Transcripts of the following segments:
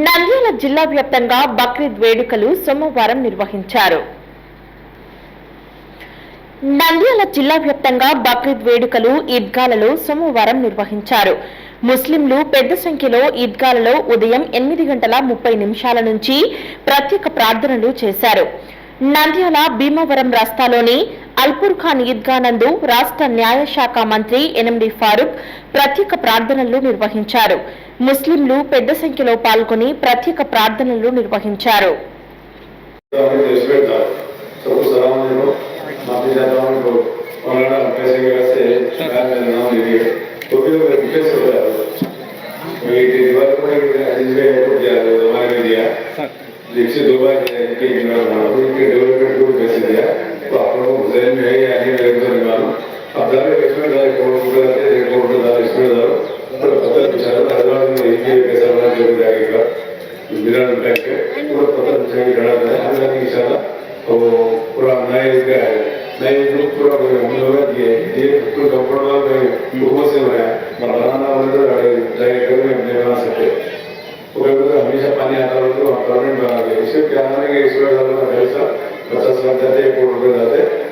నంద్యాల జిల్లా వ్యాప్తంగా బక్రీద్ వేడుకలు సోమవారం నిర్వహించారు. నంద్యాల జిల్లా వ్యాప్తంగా బక్రీద్ వేడుకలు ఈద్గాలలో సోమవారం నిర్వహించారు. ముస్లింలు పెద్ద సంఖ్యలో ఈద్గాలలో ఉదయం ఎనిమిది గంటల ముప్పై నిమిషాల నుంచి ప్రత్యేక ప్రార్థనలు చేశారు. నంద్యాల భీమవరం రస్తాలోని అల్పూర్ ఖాన్ ఈద్గా నందు రాష్ట్ర న్యాయశాఖ మంత్రి ఎనిమిది ఫారూక్ ప్రత్యేక ప్రార్థనలు నిర్వహించారు ముస్లింలు పెద్ద సంఖ్యలో పాల్గొని ప్రత్యేక ప్రార్థనలు నిర్వహించారు हमें रिस्पेक्ट था सबको सलाम देखो माफी चाहता हूँ तो मौलाना पैसे की वजह से शायद मेरा नाम ले लिया तो फिर वो रिप्लेस हो गया वही दीवार को जिसमें एयरपोर्ट दिया हमारे में दिया जिससे दो बार इनके इनके डेवलपमेंट को पैसे दिया तो ذہن میں ہے یا نہیں میرے اندر نہیں معلوم اب جا کے اس میں جا ظاہر کروڑ روپے آتے ہیں ایک کروڑ روپے ظاہر اس میں ظاہر پورا پتہ بچارا حضرات میں ایک ہی پیسہ بنا کے جائے گا بنا بینک ہے پورا پتہ بچارا کھڑا کرنا ہے اللہ کی اشارہ تو پورا نئے کا ہے نئے لوگ پورا ہم لوگ یہ یہ کوئی کپڑا میں لوگوں سے بنایا بنانا بولے تو ظاہر کرو میں نہیں بنا سکتے وہ کہتے ہمیشہ پانی آتا رہتا ہے ہم پرمنٹ بنا دیں اس سے کیا ہے کہ اس میں زیادہ پیسہ پچاس لاکھ جاتے ایک کروڑ روپئے جاتے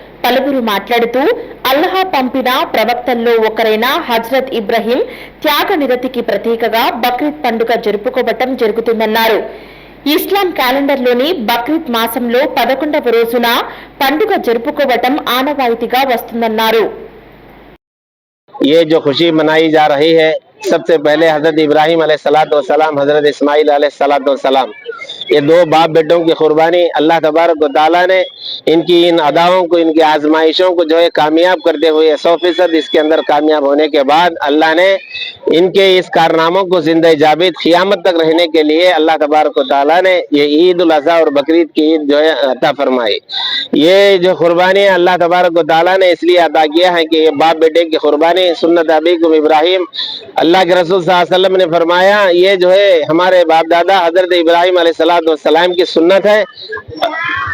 పలువురు మాట్లాడుతూ అల్లహా పంపిన ప్రవక్తల్లో ఒకరైన హజ్రత్ ఇబ్రహీం త్యాగ నిరతికి ప్రతీకగా బక్రీద్ పండుగ జరుపుకోవటం జరుగుతుందన్నారు ఇస్లాం క్యాలెండర్లోని బక్రీద్ మాసంలో పదకొండవ రోజున పండుగ జరుపుకోవటం ఆనవాయితీగా వస్తుందన్నారు ये जो खुशी मनाई जा रही है सबसे पहले हजरत इब्राहिम सलाम हजरत इस्माइल सलाम یہ دو باپ بیٹوں کی قربانی اللہ تبارک و تعالیٰ نے ان کی ان اداؤں کو، ان کی آزمائشوں کو جو ہے کامیاب کرتے ہوئے سو فیصد اس کے اندر کامیاب ہونے کے بعد اللہ نے ان کے اس کارناموں کو زندہ جابید قیامت تک رہنے کے لیے اللہ تبارک و تعالیٰ نے یہ عید الاضحیٰ اور بقرعید کی عید جو ہے عطا فرمائی۔ یہ جو قربانی اللہ تبارک و تعالیٰ نے اس لیے عطا کیا ہے کہ یہ باپ بیٹے کی قربانی سنت ابیکم ابراہیم اللہ کے رسول صلی اللہ علیہ وسلم نے فرمایا، یہ جو ہے ہمارے باپ دادا حضرت ابراہیم علیہ السلام سلاۃ والسلام کی سنت ہے۔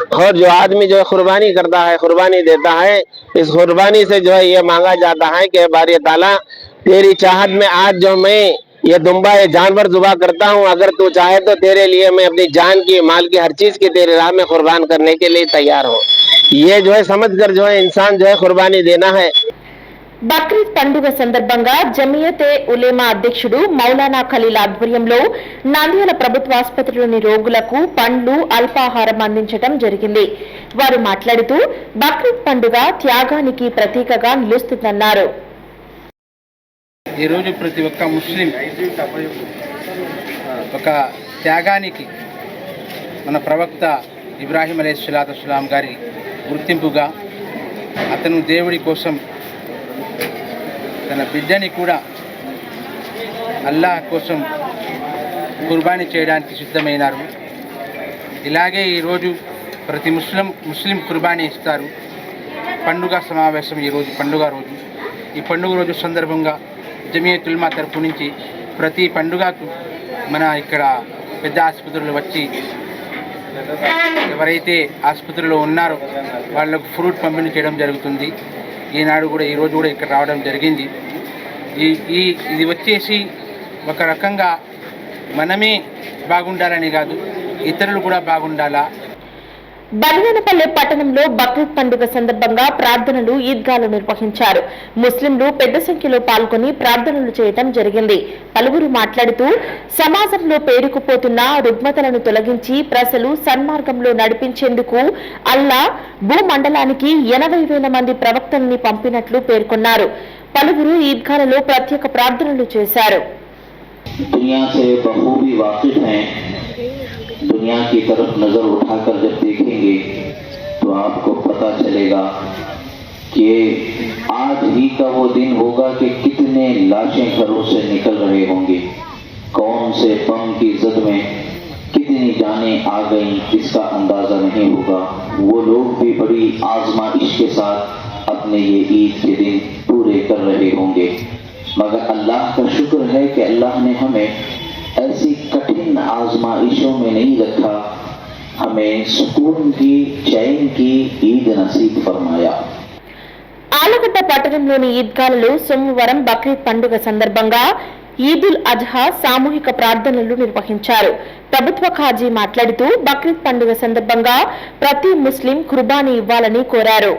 اور جو آدمی جو ہے قربانی کرتا ہے، قربانی دیتا ہے، اس قربانی سے جو ہے یہ مانگا جاتا ہے کہ باری تعالیٰ، تیری چاہت میں آج جو میں یہ دمبا یہ جانور زبا کرتا ہوں، اگر تو چاہے تو تیرے لیے میں اپنی جان کی، مال کی، ہر چیز کی تیرے راہ میں قربان کرنے کے لیے تیار ہوں۔ یہ جو ہے سمجھ کر جو ہے انسان جو ہے قربانی دینا ہے۔ బక్రీద్ పండుగ సందర్భంగా జమియతే ఉలేమా అధ్యక్షుడు మౌలానా ఖలీల్ ఆధ్వర్యంలో నంద్యాల ప్రభుత్వ ఆసుపత్రిలోని రోగులకు పండ్లు అల్పాహారం అందించడం జరిగింది. వారు మాట్లాడుతూ బక్రీద్ పండుగ త్యాగానికి ప్రతీకగా నిలుస్తుందన్నారు. ఈరోజు ప్రతి ఒక్క ముస్లిం ఒక త్యాగానికి మన ప్రవక్త ఇబ్రాహీం అలీ సలాం గారి గుర్తింపుగా అతను దేవుడి కోసం తన బిడ్డని కూడా అల్లాహ్ కోసం కుర్బానీ చేయడానికి సిద్ధమైనారు. ఇలాగే ఈరోజు ప్రతి ముస్లిం ముస్లిం కుర్బానీ ఇస్తారు. పండుగ సమావేశం ఈరోజు పండుగ రోజు. ఈ పండుగ రోజు సందర్భంగా జమియతుల్మా తరపు నుంచి ప్రతి పండుగకు మన ఇక్కడ పెద్ద ఆసుపత్రులు వచ్చి ఎవరైతే ఆసుపత్రిలో ఉన్నారో వాళ్ళకు ఫ్రూట్ పంపిణీ చేయడం జరుగుతుంది. ఈనాడు కూడా ఈరోజు కూడా ఇక్కడ రావడం జరిగింది. ఈ ఈ ఇది వచ్చేసి ఒక రకంగా మనమే బాగుండాలని కాదు ఇతరులు కూడా బాగుండాలా? బనగనపల్లె పట్టణంలో బక్రీద్ పండుగ సందర్భంగా ప్రార్థనలు ఈద్గాలు నిర్వహించారు. ముస్లింలు పెద్ద సంఖ్యలో పాల్గొని ప్రార్థనలు చేయటం జరిగింది. పలువురు మాట్లాడుతూ సమాజంలో పేరుకుపోతున్న రుగ్మతలను తొలగించి ప్రజలు సన్మార్గంలో నడిపించేందుకు అల్లా భూమండలానికి ఎనభై వేల మంది ప్రవక్తల్ని పంపినట్లు పేర్కొన్నారు. పలువురు ఈద్గాలలో ప్రత్యేక ప్రార్థనలు చేశారు. دنیا کی طرف نظر اٹھا کر جب دیکھیں گے تو آپ کو پتا چلے گا کہ آج ہی کا وہ دن ہوگا کہ کتنے لاشیں گھروں سے نکل رہے ہوں گے۔ کون سے بم کی زد میں کتنی جانیں آ گئیں اس کا اندازہ نہیں ہوگا۔ وہ لوگ بھی بڑی آزمائش کے ساتھ اپنے یہ عید کے دن پورے کر رہے ہوں گے۔ مگر اللہ کا شکر ہے کہ اللہ نے ہمیں ایسی کٹ कठिन आजमाइशों में नहीं रखा हमें सुकून की चैन की ईद नसीब फरमाया ఆలగడ్డ పట్టణంలోని ఈద్గాలలో సోమవారం బక్రీద్ పండుగ సందర్భంగా ఈదుల్ అజ్హా సామూహిక ప్రార్థనలు నిర్వహించారు ప్రభుత్వ ఖాజీ మాట్లాడుతూ బక్రీద్ పండుగ సందర్భంగా ప్రతి ముస్లిం కుర్బానీ ఇవ్వాలని కోరారు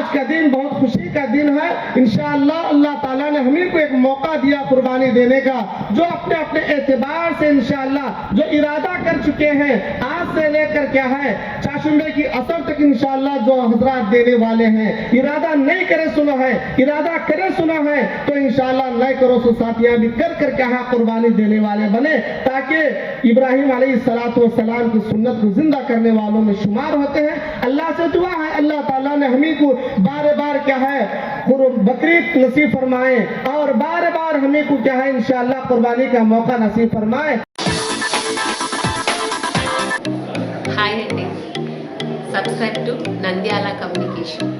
آج کا دن بہت خوشی کا دن ہے۔ انشاءاللہ اللہ تعالیٰ نے ہمیں کو ایک موقع دیا قربانی دینے کا، جو اپنے اپنے اعتبار سے انشاءاللہ جو ارادہ کر چکے ہیں، آج سے لے کر کیا ہے چاشنبے کی اثر تک انشاءاللہ جو حضرات دینے والے ہیں، ارادہ نہیں کرے سنا ہے، ارادہ کرے سنا ہے، تو انشاءاللہ نئے کرو ساتیاں بھی کر کر کیا ہاں قربانی دینے والے بنے، تاکہ ابراہیم علیہ السلام کی سنت کو زندہ کرنے والوں میں شمار ہوتے ہیں۔ اللہ سے دعا اللہ تعالیٰ نے ہمیں کو بار بار کیا ہے بقرید نصیب فرمائے اور بار بار ہمیں کو کیا ہے، انشاءاللہ قربانی کا موقع نصیب فرمائے۔ ہائی سبسکرائب ٹو نندیالا کمیونکیشن